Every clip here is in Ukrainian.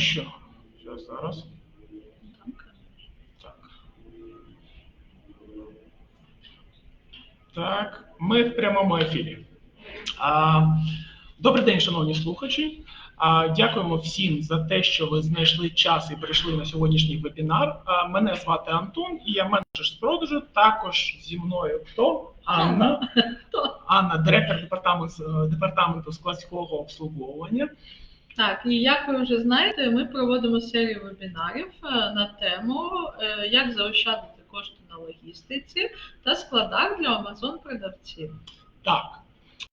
що, зараз, зараз. Так. Так, ми в прямому ефірі. А, добрий день, шановні слухачі. А, дякуємо всім за те, що ви знайшли час і прийшли на сьогоднішній вебінар. А, мене звати Антон, і я менеджер з продажу. Також зі мною хто? Анна. Хто? Анна, директор департаменту, департаменту складського обслуговування. Так, і як ви вже знаєте, ми проводимо серію вебінарів е, на тему, е, як заощадити кошти на логістиці та складах для Amazon продавців. Так.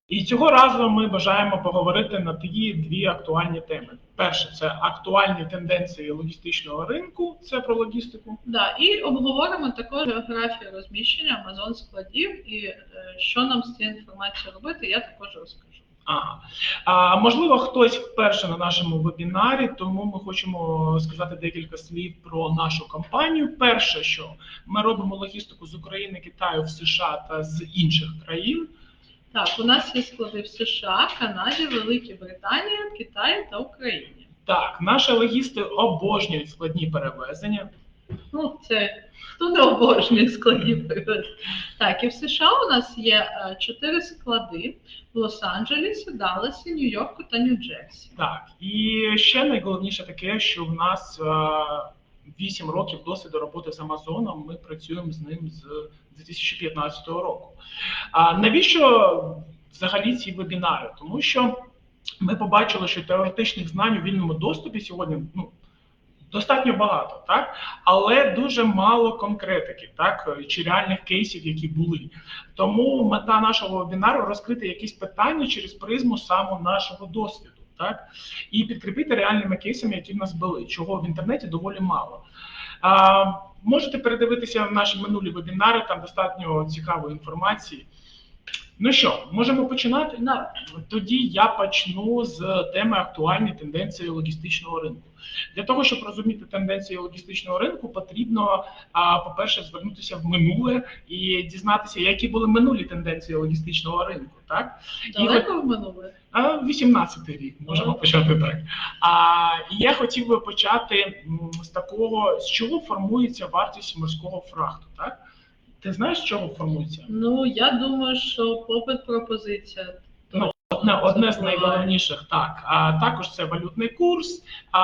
І цього разу ми бажаємо поговорити на ті дві актуальні теми. Перше, це актуальні тенденції логістичного ринку, це про логістику. Да, і обговоримо також географію розміщення Amazon складів і е, що нам з цією інформацією робити, я також розкажу. Ага. А, можливо, хтось вперше на нашому вебінарі, тому ми хочемо сказати декілька слів про нашу компанію. Перше, що ми робимо логістику з України, Китаю, в США та з інших країн. Так, у нас є склади в США, Канаді, Великій Британії, Китаї та Україні. Так, наші логісти обожнюють складні перевезення. Ну, це хто не обожнює складів. Так, і в США у нас є е, чотири склади в Лос-Анджелесі, Далласі, Нью-Йорку та Нью-Джерсі. Так, і ще найголовніше таке, що в нас е, 8 років досвіду роботи з Амазоном. Ми працюємо з ним з 2015 року. А навіщо взагалі ці вебінари? Тому що ми побачили, що теоретичних знань у вільному доступі сьогодні ну, достатньо багато, так? але дуже мало конкретики, так? чи реальних кейсів, які були. Тому мета нашого вебінару розкрити якісь питання через призму саме нашого досвіду. Так? І підкріпити реальними кейсами, які в нас були, чого в інтернеті доволі мало. А, можете передивитися наші минулі вебінари, там достатньо цікавої інформації. Ну що, можемо починати? Да. Тоді я почну з теми актуальні тенденції логістичного ринку. Для того, щоб розуміти тенденції логістичного ринку, потрібно, по-перше, звернутися в минуле і дізнатися, які були минулі тенденції логістичного ринку. Так? Далеко в минуле? А 18 рік можемо Ага. почати так. А і я хотів би почати з такого, з чого формується вартість морського фрахту. Так? Ти знаєш, чого формується? Ну, я думаю, що попит пропозиція. Одне, одне з найголовніших так. А також це валютний курс, а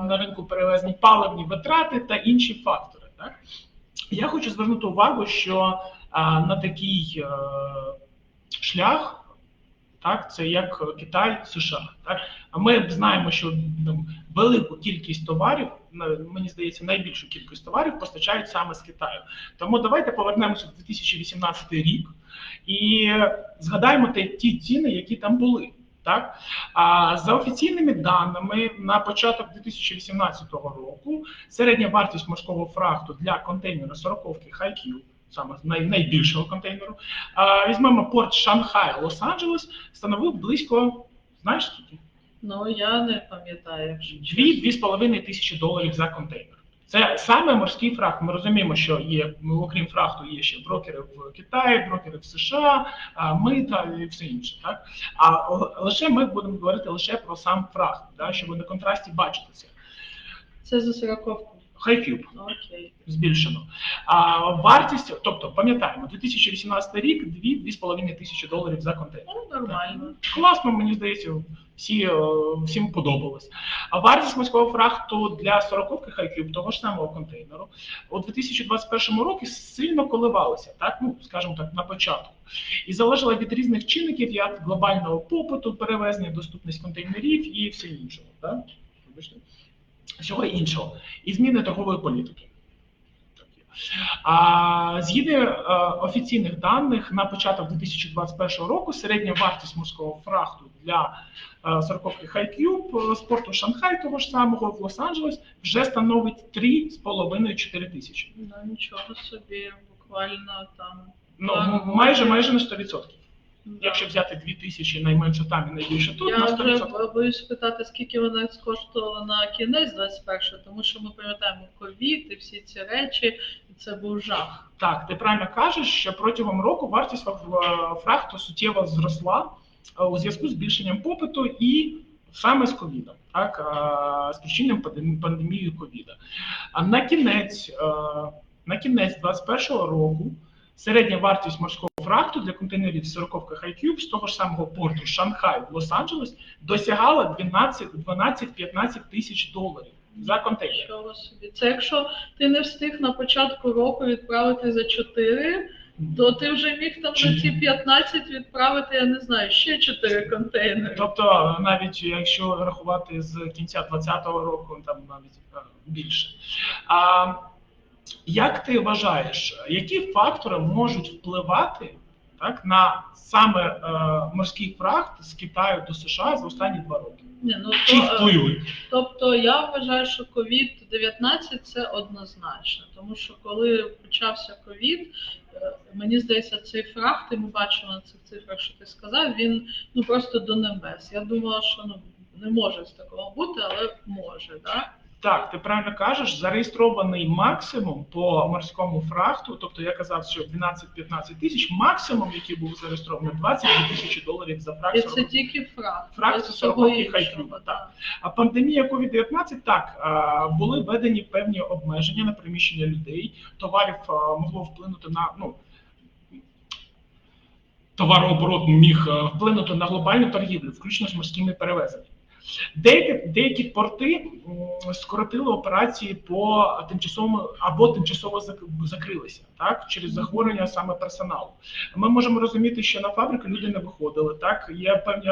на ринку перевезень паливні витрати та інші фактори. Так я хочу звернути увагу, що а, на такий е, шлях. Так, це як Китай, США. Так, а ми знаємо, що ну, велику кількість товарів, мені здається, найбільшу кількість товарів постачають саме з Китаю. Тому давайте повернемося в 2018 рік і згадаємо ті ціни, які там були. Так а за офіційними даними на початок 2018 року середня вартість морського фрахту для контейнера 40-ки Хайкю, саме най, найбільшого контейнеру, а, візьмемо порт Шанхай, Лос-Анджелес, становив близько, знаєш скільки? Ну, я не пам'ятаю, якщо чесно. 2-2,5 тисячі доларів за контейнер. Це саме морський фрахт. Ми розуміємо, що є, ну, окрім фрахту, є ще брокери в Китаї, брокери в США, мита і все інше. Так? А лише ми будемо говорити лише про сам фрахт, да, щоб на контрасті бачитися. це. Це за сороковку. Хайкюб Ну, збільшено. А вартість, тобто пам'ятаємо, 2018 рік 2-2,5 тисячі доларів за контейнер. Ну, нормально. Класно, мені здається, всі, е, всім подобалось. А вартість морського фрахту для 40-ки Хайкюб, того ж самого контейнеру, у 2021 році сильно коливалася, так, ну, скажімо так, на початку. І залежала від різних чинників, як глобального попиту, перевезення, доступність контейнерів і все іншого. Так? Всього іншого. І зміни торгової політики. А згідно е, офіційних даних, на початок 2021 року середня вартість морського фрахту для е, 40-ки Хайкюб з порту Шанхай, того ж самого в Лос-Анджелес, вже становить 3,5-4 тисячі. Ну, нічого собі, буквально там. Ну, майже майже на 100%. Якщо взяти 2 тисячі найменше там і найбільше тут, Я на вже 100%. боюсь спитати, скільки вона скоштувала на кінець 21-го, тому що ми пам'ятаємо ковід і всі ці речі, і це був жах. Так, ти правильно кажеш, що протягом року вартість фа- фрахту суттєво зросла е, у зв'язку з збільшенням попиту і саме з ковідом, так а, спричиненим пандем- пандемією ковіда. А на кінець, е, на кінець 2021 року середня вартість морського фрахту для контейнерів з сороковках iCube з того ж самого порту Шанхай в Лос-Анджелес досягала 12 12-15 тисяч доларів за контейнер. Собі. Це якщо ти не встиг на початку року відправити за 4, то ти вже міг там за ці 15 відправити, я не знаю, ще 4 контейнери. Тобто, навіть якщо рахувати з кінця 2020 року, там навіть е, більше. А як ти вважаєш, які фактори можуть впливати так, на саме е, морський фрахт з Китаю до США за останні два роки? Ні, ну, Чи то, е, впливи? Тобто я вважаю, що COVID-19 це однозначно, тому що коли почався COVID, е, мені здається, цей фрахт, і ми бачимо на цих цифрах, що ти сказав, він ну просто до небес. Я думала, що ну не може з такого бути, але може, да? Так, ти правильно кажеш, зареєстрований максимум по морському фрахту, тобто я казав, що 12-15 тисяч, максимум, який був зареєстрований, 22 тисячі доларів за фракт. І це тільки фрахт. Фрахт без це всього сороковий іншого, хайкюб, да. так. А пандемія COVID-19, так, були введені певні обмеження на переміщення людей, товарів могло вплинути на ну. Товарооборот міг вплинути на глобальну торгівлю, включно з морськими перевезеннями. Деякі, деякі порти скоротили операції по тимчасовому або тимчасово зак- закрилися так через захворювання саме персоналу. Ми можемо розуміти, що на фабрики люди не виходили. Так є певні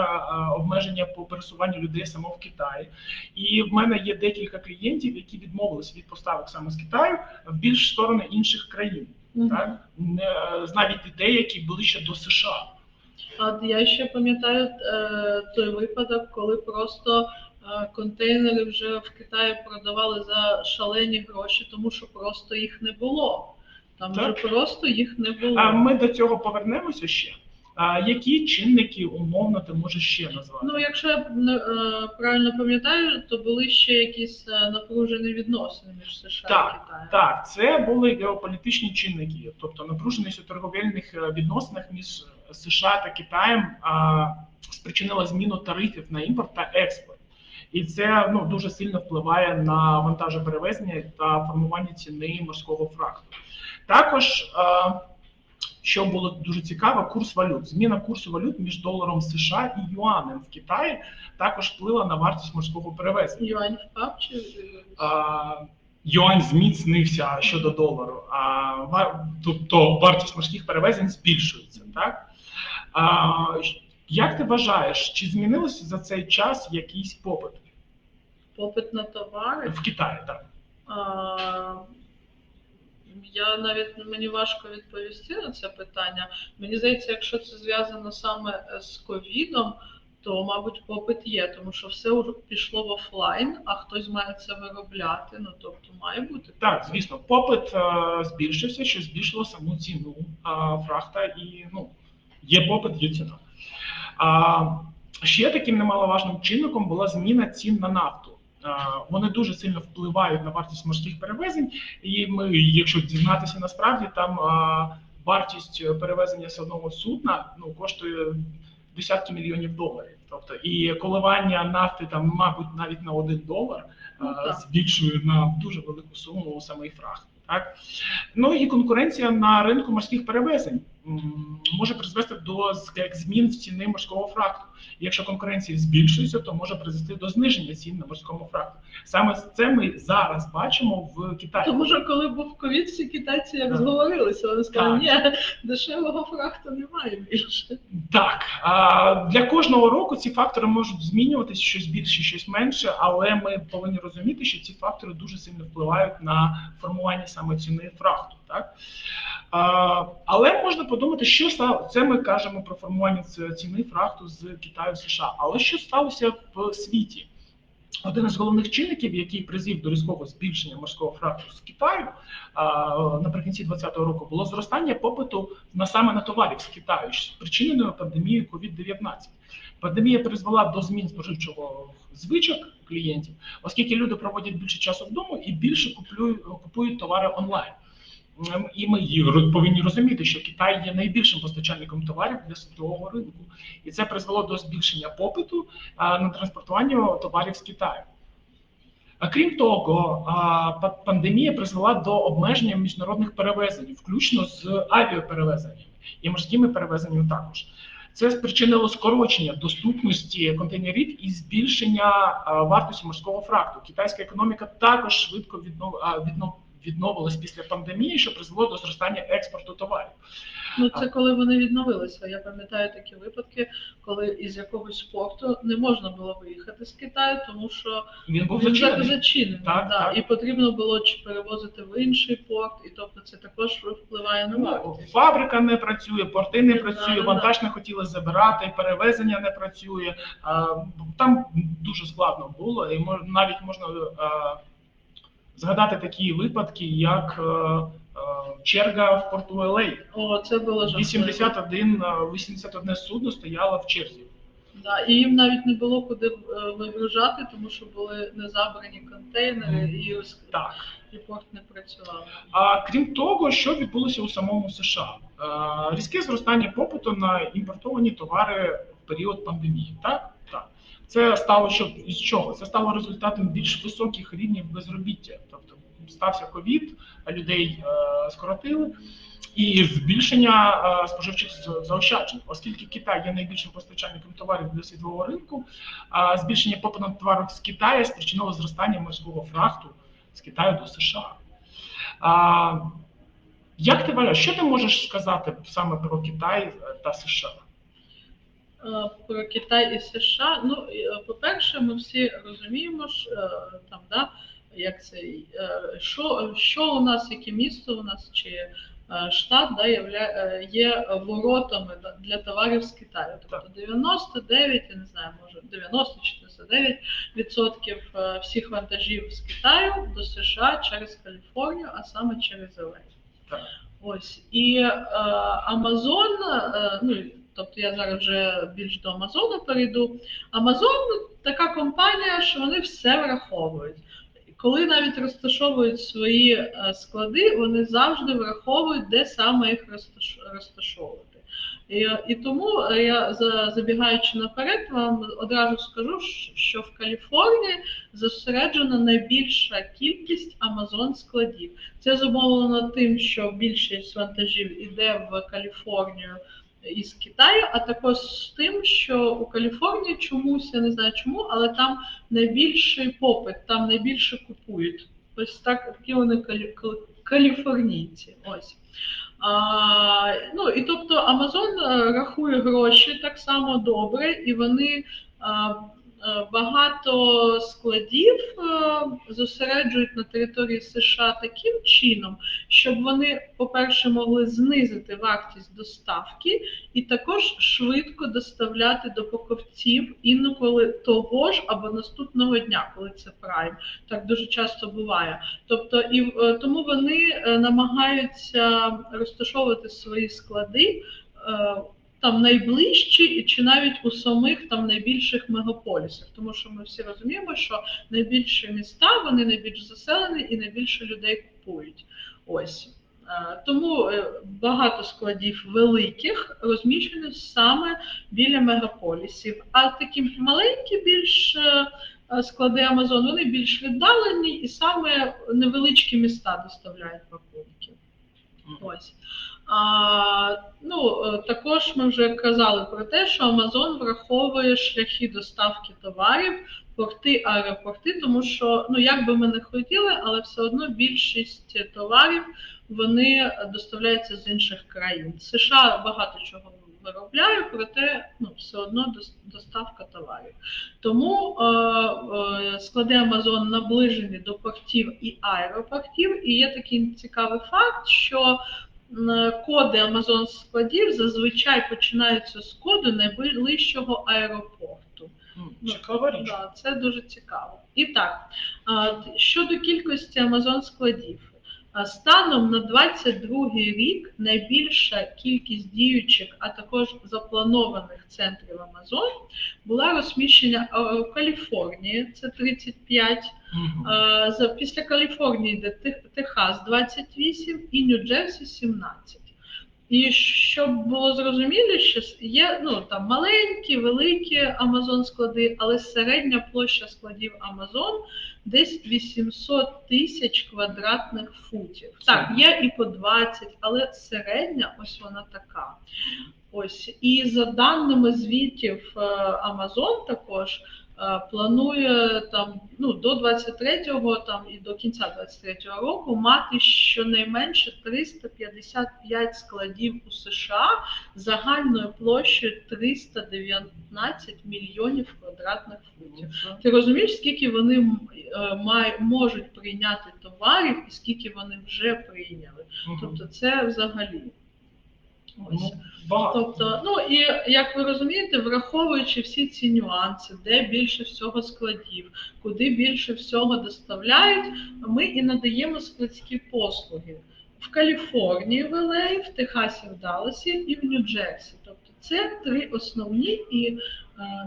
обмеження по пересуванню людей саме в Китаї. І в мене є декілька клієнтів, які відмовилися від поставок саме з Китаю в більш сторони інших країн. Мгм. Так не навіть деякі ближче до США. От я ще пам'ятаю е, той випадок, коли просто е, контейнери вже в Китаї продавали за шалені гроші, тому що просто їх не було. Там Так. вже просто їх не було. А ми до цього повернемося ще. А які чинники умовно ти можеш ще назвати? Ну, якщо я е, правильно пам'ятаю, то були ще якісь напружені відносини між США і Китаєм. Так, це були геополітичні чинники, тобто напруженість у торговельних відносинах між США та Китаєм а, спричинила зміну тарифів на імпорт та експорт. І це ну, дуже сильно впливає на вантажоперевезення та формування ціни морського фрахту. Також, що було дуже цікаво, курс валют. Зміна курсу валют між доларом США і юанем в Китаї також вплила на вартість морського перевезення. Юань впав чи А, юань зміцнився щодо долару, а тобто вартість морських перевезень збільшується. Так? А, як ти вважаєш, чи змінилося за цей час якийсь попит попит на товари? в Китаї? Так? А, Я навіть мені важко відповісти на це питання. Мені здається, якщо це зв'язано саме е, з ковідом, то мабуть попит є, тому що все пішло в офлайн, а хтось має це виробляти. Ну тобто має бути Так, звісно, попит е, збільшився, що збільшило саму ціну е, фрахта, і ну, є попит, є ціна. А, ще таким немаловажним чинником була зміна цін на нафту. Вони дуже сильно впливають на вартість морських перевезень, і ми, якщо дізнатися насправді, там вартість перевезення з одного судна ну, коштує десятки мільйонів доларів. Тобто і коливання нафти там, мабуть, навіть на один долар Ну, збільшує на дуже велику суму самий фрахт. Так? Ну і конкуренція на ринку морських перевезень може призвести до як змін в ціни морського фрахту. Якщо конкуренція збільшується, то може призвести до зниження цін на морському фрахту. Саме це ми зараз бачимо в Китаї. Тому що коли був ковід, всі китайці як зговорилися, вони сказали, ні, дешевого фрахту немає більше. Так, а, для кожного року ці фактори можуть змінюватися щось більше, щось менше, але ми повинні розуміти, що ці фактори дуже сильно впливають на формування саме ціни фрахту. Так? А, але можна подумати, що стало. Це ми кажемо про формування ціни фрахту з Китаю США. Але що сталося в світі? Один із головних чинників, який призвів до різкого збільшення морського фрахту з Китаю наприкінці 2020 року, було зростання попиту на саме на товарів з Китаю, спричиненою пандемією COVID-19. Пандемія призвела до змін споживчого звичок клієнтів, оскільки люди проводять більше часу вдома і більше купують, купують товари онлайн. і ми повинні розуміти, що Китай є найбільшим постачальником товарів для світового ринку, і це призвело до збільшення попиту на транспортування товарів з Китаю. А крім того, пандемія призвела до обмеження міжнародних перевезень, включно з авіаперевезеннями і морськими перевезеннями також. Це спричинило скорочення доступності контейнерів і збільшення вартості морського фракту. Китайська економіка також швидко віднов, віднов, відновилась після пандемії, що призвело до зростання експорту товарів. Ну це коли вони відновилися. Я пам'ятаю такі випадки, коли із якогось спорту не можна було виїхати з Китаю, тому що Він був він зачинений. зачинений. Так, да, так. І потрібно було чи перевозити в інший порт, і тобто це також впливає на Ну, фабрика не працює, порти не Да, працює, вантаж не хотіли забирати, перевезення не працює. А, Там дуже складно було, і навіть можна а, згадати такі випадки, як е, е, черга в порту LA. О, це було жахливо. 81, е, 81 судно стояло в черзі. Да, і їм навіть не було куди е, вигружати, тому що були не забрані контейнери, і, Так. і порт не працював. А крім того, що відбулося у самому США? Е, Різке зростання попиту на імпортовані товари в період пандемії. Так. Це стало що із чого? Це стало результатом більш високих рівнів безробіття. Тобто стався ковід, людей е, скоротили. І збільшення е, споживчих заощаджень, оскільки Китай є найбільшим постачальником товарів для світового ринку, а збільшення попиту на товари з Китаю спричинило зростання морського фрахту з Китаю до США. А, як ти вважаєш, що ти можеш сказати саме про Китай е, та США? Е, Про Китай і США. Ну, е, по-перше, ми всі розуміємо, що, е, там, да, як це, що, що у нас, яке місто у нас чи штат да, є воротами для товарів з Китаю. Тобто 99, я не знаю, може 90 чи 99 відсотків е, всіх вантажів з Китаю до США через Каліфорнію, а саме через. Так. Ось і е, ну тобто я зараз вже більш до Амазону перейду. Amazon така компанія, що вони все враховують. Коли навіть розташовують свої е, склади, вони завжди враховують, де саме їх розташ- розташовувати. І, і тому е, я за- забігаючи наперед, вам одразу скажу, що в Каліфорнії зосереджена найбільша кількість Amazon складів. Це зумовлено тим, що більшість вантажів іде в Каліфорнію із Китаю, а також з тим, що у Каліфорнії чомусь, я не знаю чому, але там найбільший попит, там найбільше купують. Ось так такі вони калі, калі- каліфорнійці. Ось. А, ну і тобто Amazon е, рахує гроші так само добре, і вони багато складів е, зосереджують на території США таким чином, щоб вони, по-перше, могли знизити вартість доставки і також швидко доставляти до покупців інколи того ж або наступного дня, коли це прайм. Так дуже часто буває. Тобто, і е, тому вони е, намагаються розташовувати свої склади. Там найближчі, і чи навіть у самих там найбільших мегаполісах, тому що ми всі розуміємо, що найбільші міста вони найбільш заселені і найбільше людей купують. Ось тому е, багато складів великих розміщені саме біля мегаполісів. А такі маленькі більш е, е, склади Амазон, вони більш віддалені і саме невеличкі міста доставляють пакунки. Ось. Ну, е, також ми вже казали про те, що Amazon враховує шляхи доставки товарів, порти, аеропорти, тому що, ну як би ми не хотіли, але все одно більшість товарів вони доставляються з інших країн. США багато чого виробляє, проте ну, все одно доставка товарів. Тому е, е, склади Amazon наближені до портів і аеропортів. І є такий цікавий факт, що коди Amazon складів зазвичай починаються з коду найближчого аеропорту. Ну, Цікава річ. Да, це дуже цікаво. І так, щодо кількості Amazon складів. Станом на 22 рік найбільша кількість діючих, а також запланованих центрів Амазон була розміщена е, в Каліфорнії, це 35, Мгм. е, після Каліфорнії йде Техас 28 і Нью-Джерсі 17. І щоб було зрозуміліше, є ну там маленькі, великі Amazon склади, але середня площа складів Amazon десь 800 тисяч квадратних футів. Так, є і по 20, але середня ось вона така. Ось і за даними звітів е, Amazon також планує там ну до 23-го там і до кінця 23-го року мати щонайменше 355 складів у США загальною площею 319 мільйонів квадратних футів. Ти розумієш, скільки вони е, можуть прийняти товарів і скільки вони вже прийняли? Тобто це взагалі. Ось. Ну, багато. Тобто, ну і як ви розумієте, враховуючи всі ці нюанси, де більше всього складів, куди більше всього доставляють, ми і надаємо складські послуги в Каліфорнії в LA, в Техасі в Далласі і в Нью-Джерсі. Тобто це три основні і е,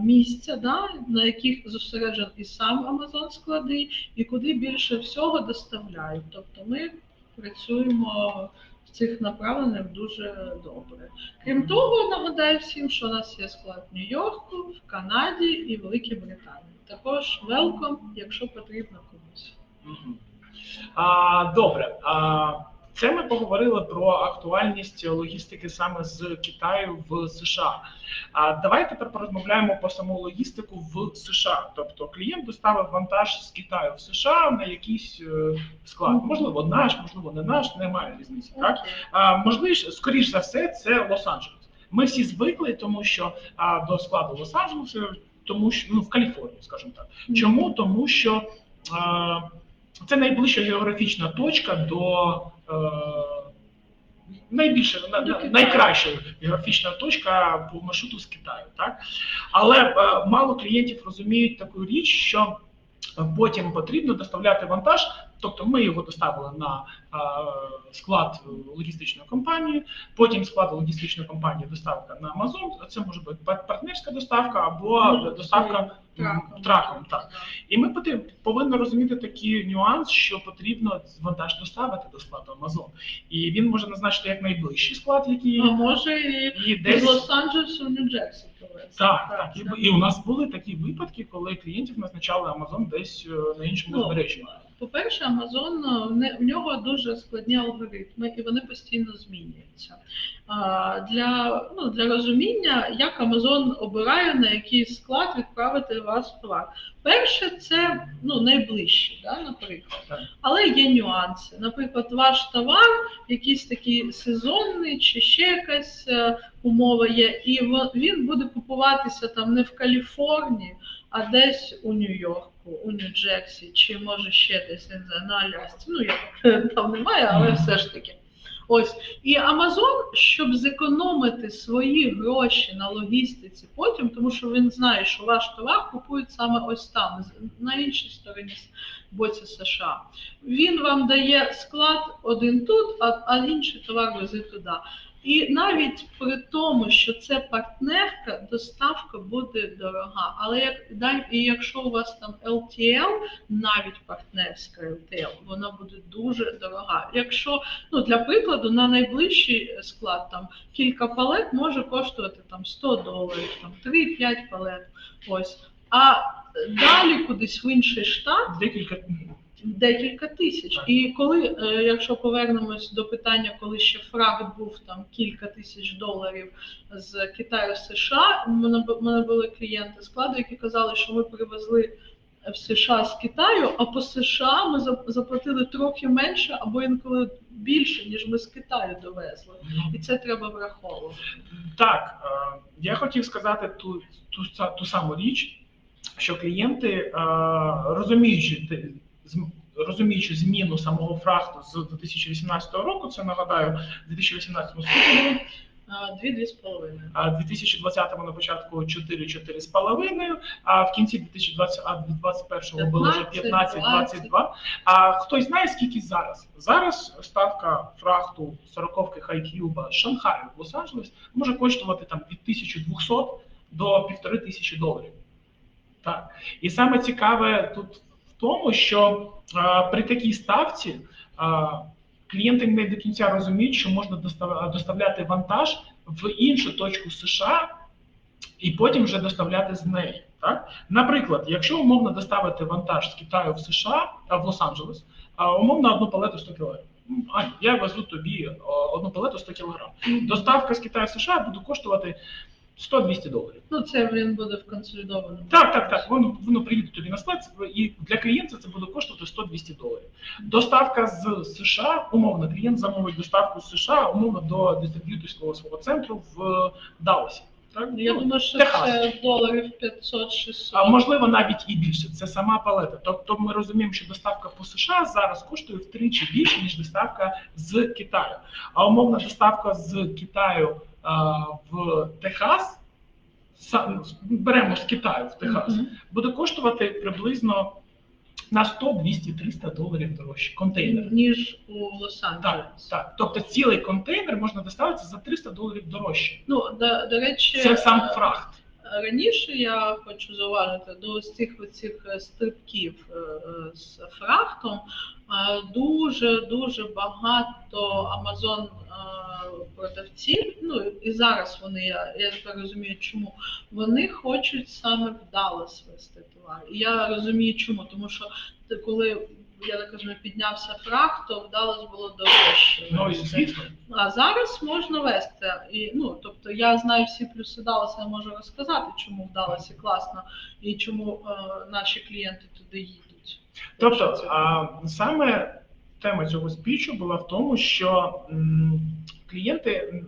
місця, да, на яких зосереджений і сам Амазон склади, і куди більше всього доставляють. Тобто ми працюємо в цих направленнях дуже добре. Крім того, нагадаю всім, що у нас є склад в Нью-Йорку, в Канаді і Великій Британії. Також велком, якщо потрібно комусь. Добре. А, це ми поговорили про актуальність логістики саме з Китаю в США. А давай тепер порозмовляємо про саму логістику в США. Тобто клієнт доставив вантаж з Китаю в США на якийсь е, склад. Можливо, наш, можливо, не наш, немає різниці. Так а, можливо, скоріш за все, це Лос-Анджелес. Ми всі звикли, тому що а, до складу Лос-Анджелесу, тому що ну в Каліфорнії, скажімо так. Чому? Тому що е, це найближча географічна точка до найбільше, на- До на- найкраща географічна точка по маршруту з Китаю. Так? Але е, мало клієнтів розуміють таку річ, що потім потрібно доставляти вантаж. Тобто ми його доставили на е, склад логістичної компанії, потім склад логістичної компанії доставка на Amazon. Це може бути пар- партнерська доставка або Ну, доставка Траком. траком. Так. І ми повинні розуміти такий нюанс, що потрібно вантаж доставити до складу Amazon. І він може назначити як найближчий склад, який А може і десь Лос-Анджелесу Нью-Джерсі повезти. так, так. І, і у нас були такі випадки, коли клієнтів назначали Amazon десь е, на іншому Ну, узбережжі. По-перше, Amazon, в нього дуже складні алгоритми, і вони постійно змінюються. Для, ну, для розуміння, як Amazon обирає, на який склад відправити ваш товар. Перше, це ну, найближче, да, наприклад. Але є нюанси. Наприклад, ваш товар, якийсь такий сезонний чи ще якась е, умова є, і він буде купуватися там не в Каліфорнії, а десь у Нью-Йорку, у Нью-Джерсі, чи може ще десь не знаю, на Алясці. Ну, як там немає, але все ж таки. Ось і Amazon, щоб зекономити свої гроші на логістиці потім, тому що він знає, що ваш товар купують саме ось там, на іншій стороні боці США. Він вам дає склад один тут, а, а інший товар вези туди. І навіть при тому, що це партнерка, доставка буде дорога. Але як дай- і якщо у вас там LTL, навіть партнерська LTL, вона буде дуже дорога. Якщо ну для прикладу на найближчий склад там кілька палет може коштувати там 100 доларів, там 3-5 палет. Ось. А далі кудись в інший штат Декілька декілька тисяч. І коли, е, якщо повернемось до питання, коли ще фракт був там кілька тисяч доларів з Китаю США, у мене, були клієнти складу, які казали, що ми привезли в США з Китаю, а по США ми заплатили трохи менше або інколи більше, ніж ми з Китаю довезли. І це треба враховувати. Так, е, я хотів сказати ту, ту, ту саму річ, що клієнти, е, розуміючи, розуміючи зміну самого фрахту з 2018 року, це нагадаю, в 2018 році Дві-дві з половиною. А в 2020 на початку 4-4,5, а в кінці 2021 було вже 15-22. А хтось знає, скільки зараз? Зараз ставка фрахту 40-ки Хайкюба Шанхаю в Лос-Анджелес може коштувати там від 1200 до 1500 доларів. Так. І саме цікаве тут тому, що а, при такій ставці а, клієнти не до кінця розуміють, що можна доставляти вантаж в іншу точку США і потім вже доставляти з неї. Так? Наприклад, якщо умовно доставити вантаж з Китаю в США, а в Лос-Анджелес, умовно одну палету 100 кг. Ань, я везу тобі одну палету 100 кг. Доставка з Китаю в США буде коштувати 100-200 доларів. Ну, це він буде в консолідованому. Так, так, так. Воно, воно приїде тобі на склад, і для клієнта це буде коштувати 100-200 доларів. Доставка з США, умовно, клієнт замовить доставку з США, умовно, до дистриб'юторського свого центру в Далласі. Так? Я Ну, думаю, що Техас. це доларів 500-600. А можливо, навіть і більше. Це сама палета. Тобто ми розуміємо, що доставка по США зараз коштує втричі більше, ніж доставка з Китаю. А умовна доставка з Китаю в Техас, беремо з Китаю в Техас, буде коштувати приблизно на 100, 200, 300 доларів дорожче. Контейнер. ніж у Лос-Анджелесі. так. Тобто цілий контейнер можна доставити за 300 доларів дорожче. Ну, до, до речі, Це сам е, фрахт. Раніше я хочу зауважити до цих оцих е, стрибків е, е, з фрахтом е, дуже дуже багато Amazon е, продавців. Ну і зараз вони я, я тепер розумію, чому вони хочуть саме в Даллас вести товар. І я розумію, чому, тому що ти- коли я так розумію, піднявся фрахт, то в Даллас було дорожче. Ну звісно. А зараз можна вести. І, ну, тобто я знаю всі плюси Далласа, я можу розказати, чому в Далласі класно і чому е, наші клієнти туди їдуть. Тобто, а, саме тема цього спічу була в тому, що клієнти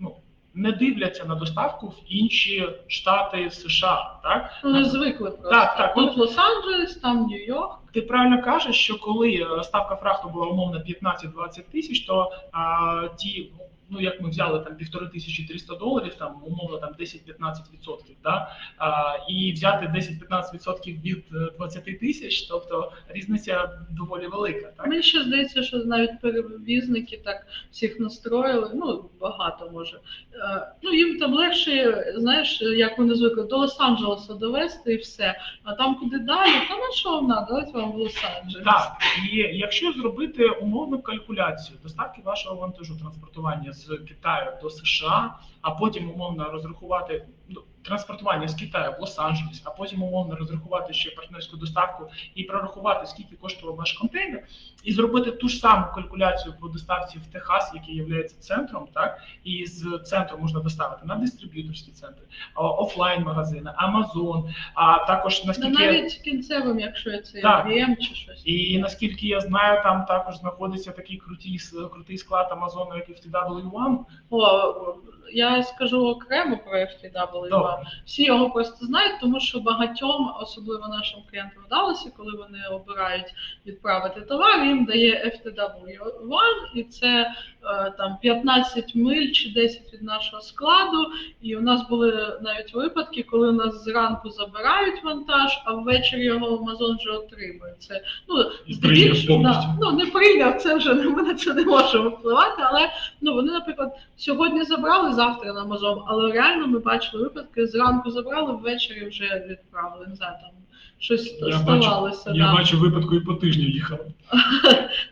ну, не дивляться на доставку в інші штати США. Так? Вони звикли просто. Так, так, Тут Лос-Анджелес, там Нью-Йорк. Ти правильно кажеш, що коли е, ставка фрахту була умовно 15-20 тисяч, то а, ті, ну як ми взяли там півтори тисячі 300 доларів, там умовно там 10-15 відсотків, да? а, і взяти 10-15 відсотків від е, 20 тисяч, тобто різниця доволі велика. Так? Мені ще здається, що навіть перевізники так всіх настроїли, ну багато може. Е, Ну їм там легше, знаєш, як вони звикли, до Лос-Анджелеса довести і все. А там куди далі, та на що надо? Давайте вам в Лос-Анджелес. Так, і якщо зробити умовну калькуляцію доставки вашого вантажу транспортування з Китаю до США, а потім умовно розрахувати транспортування з Китаю в Лос-Анджелес, а потім умовно розрахувати ще партнерську доставку і прорахувати, скільки коштував ваш контейнер, і зробити ту ж саму калькуляцію по доставці в Техас, який є центром, так і з центру можна доставити на дистриб'юторські центри, офлайн магазини, Amazon, а також Ну, наскільки навіть кінцевим, якщо це Так. IBM чи щось. і наскільки я знаю, там також знаходиться такий крутий, крутий склад Амазону, як FTW1. О, я скажу окремо про FTW. Добре. Всі його просто знають, тому що багатьом, особливо нашим клієнтам в Далласі, коли вони обирають відправити товар, їм дає FTW1, і це е, там 15 миль чи 10 від нашого складу. І у нас були навіть випадки, коли у нас зранку забирають вантаж, а ввечері його Amazon вже отримує. Це ну здебільшого да, ну не прийняв. Це вже на це не можемо впливати. Але ну вони, наприклад, сьогодні забрали, завтра на Amazon, але реально ми бачили випадки, зранку забрали, ввечері вже відправили. Не знаю, там щось Я бачу, ставалося. я да. бачу випадку і по тижню їхав.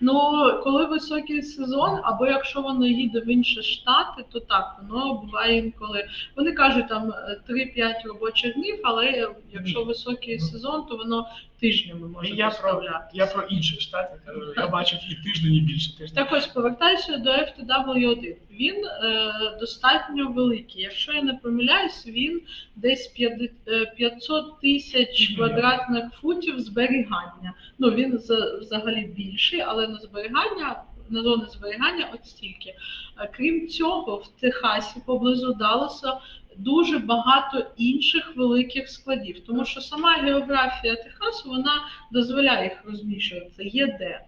Ну, коли високий сезон, або якщо воно їде в інші штати, то так, воно буває інколи. Вони кажуть там е, 3-5 робочих днів, але якщо високий Ну. сезон, то воно тижнями може Я про, я про інші штати. Я бачив і тиждень, і більше тиждень. Так ось повертаюся до FTW1. Він е, достатньо великий. Якщо я не помиляюсь, він десь 50 е, 500 тисяч квадратних футів зберігання. Ну він за- взагалі більший, але на зберігання. На зони зберігання от стільки. Е, Крім цього, в Техасі поблизу Далласа дуже багато інших великих складів, тому що сама географія Техасу вона дозволяє їх розміщувати. Є де.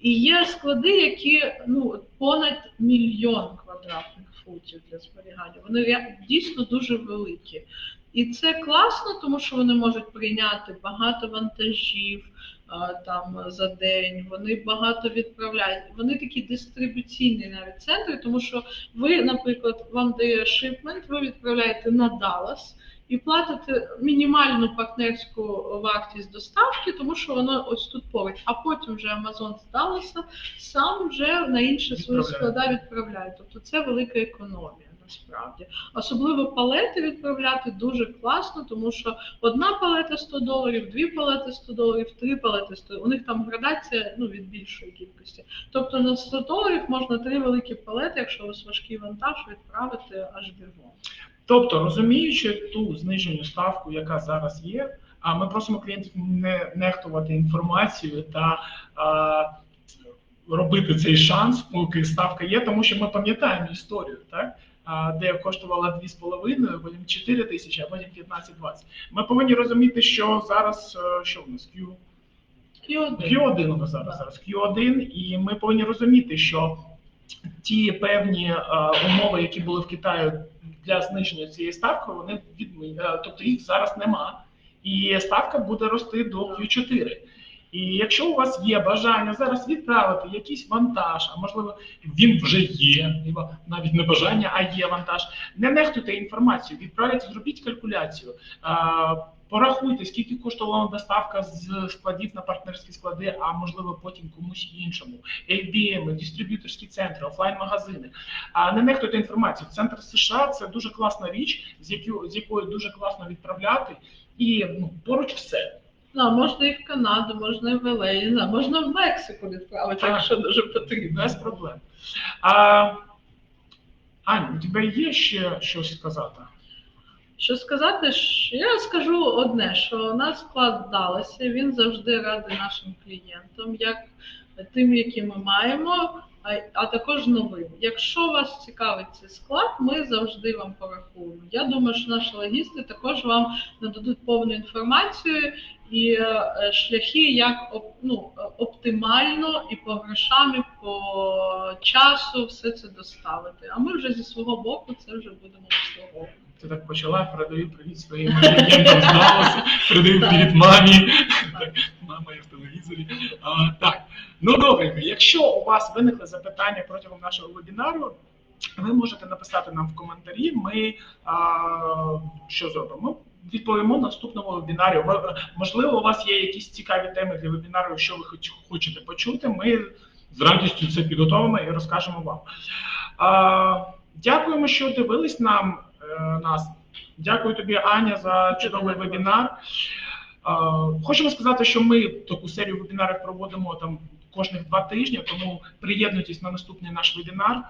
І є склади, які ну понад мільйон квадратних футів для зберігання. Вони дійсно дуже великі. І це класно, тому що вони можуть прийняти багато вантажів там за день. Вони багато відправляють. Вони такі дистрибуційні навіть центри, тому що ви, наприклад, вам дає шипмент, ви відправляєте на Даллас і платите мінімальну партнерську вартість доставки, тому що воно ось тут поруч. А потім вже Amazon з Далласа сам вже на інші свої склада відправляє. Тобто це велика економія. Насправді, особливо палети відправляти дуже класно, тому що одна палета 100 доларів, дві палети 100 доларів, три палети 100 У них там градація ну, від більшої кількості. Тобто на 100 доларів можна три великі палети, якщо у вас важкий вантаж, відправити аж бігом. Тобто, розуміючи ту знижену ставку, яка зараз є, а ми просимо клієнтів не нехтувати інформацією та а, робити цей шанс, поки ставка є, тому що ми пам'ятаємо історію, так? Де коштувала 2,5, потім 4 тисячі, а потім 15-20. Ми повинні розуміти, що зараз е, що в нас Q, І один. Q1 у нас зараз, зараз Q1, і ми повинні розуміти, що ті певні е, умови, які були в Китаї для зниження цієї ставки, вони відмі... е, тобто їх зараз нема. І ставка буде рости до Q4. І якщо у вас є бажання зараз відправити якийсь вантаж, а можливо він вже є, навіть не бажання, а є вантаж, не нехтуйте інформацією, відправляйте, зробіть калькуляцію. Порахуйте, скільки коштувала доставка з складів на партнерські склади, а можливо потім комусь іншому. ABM, дистриб'юторські центри, офлайн-магазини. А не нехтуйте інформацію. Центр США це дуже класна річ, з якою з якою дуже класно відправляти, і ну поруч все. Ну, можна і в Канаду, можна і в не знаю, можна в Мексику відправити, якщо дуже потрібно. Без проблем. А, Аня, у тебе є ще щось сказати? Що сказати, я скажу одне, що у нас склад вдалося, він завжди радий нашим клієнтам, як тим, які ми маємо, а, також новим. Якщо вас цікавить цей склад, ми завжди вам порахуємо. Я думаю, що наші логісти також вам нададуть повну інформацію і е, шляхи, як ну, е, оптимально і по грошам, і по часу все це доставити. А ми вже зі свого боку це вже будемо обслуговувати. Ти так почала, передаю привіт своїм клієнтам з передаю привіт мамі. Мама є в телевізорі. А, так, ну добре, якщо у вас виникли запитання протягом нашого вебінару, ви можете написати нам в коментарі. Ми а, що зробимо? Відповімо наступному вебінарі. Можливо, у вас є якісь цікаві теми для вебінару, що ви хоч- хочете почути. Ми з радістю це підготовимо і розкажемо вам. А, дякуємо, що дивились нам нас. Дякую тобі, Аня, за чудовий вебінар. Хочемо сказати, що ми таку серію вебінарів проводимо там кожних два тижні, тому приєднуйтесь на наступний наш вебінар.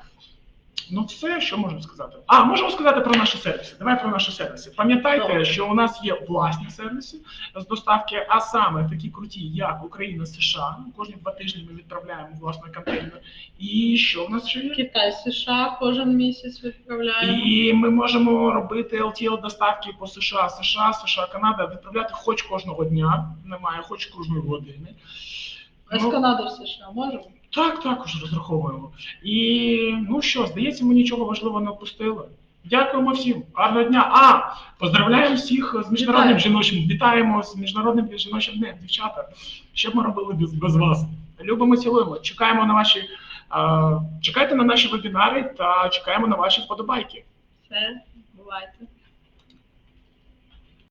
Ну, все, що можемо сказати. А, можемо сказати про наші сервіси. Давай про наші сервіси. Пам'ятайте, Добре. що у нас є власні сервіси з доставки, а саме такі круті, як Україна, США. Кожні два тижні ми відправляємо власний контейнер. І що в нас ще є? Китай, США кожен місяць відправляємо. І ми можемо робити LTL доставки по США, США, США, Канада, відправляти хоч кожного дня, немає, хоч кожної години. А з Ну, Канади в США можемо? Так, також розраховуємо. І ну що, здається, ми нічого важливого не опустили. Дякуємо всім. Гарного дня. А, поздравляємо всіх з міжнародним Вітаю. жіночим. Вітаємо з міжнародним жіночим днем, дівчата. Що б ми робили без, без вас? Любимо, цілуємо. Чекаємо на ваші. а, чекайте на наші вебінари та чекаємо на ваші вподобайки. Все, бувайте.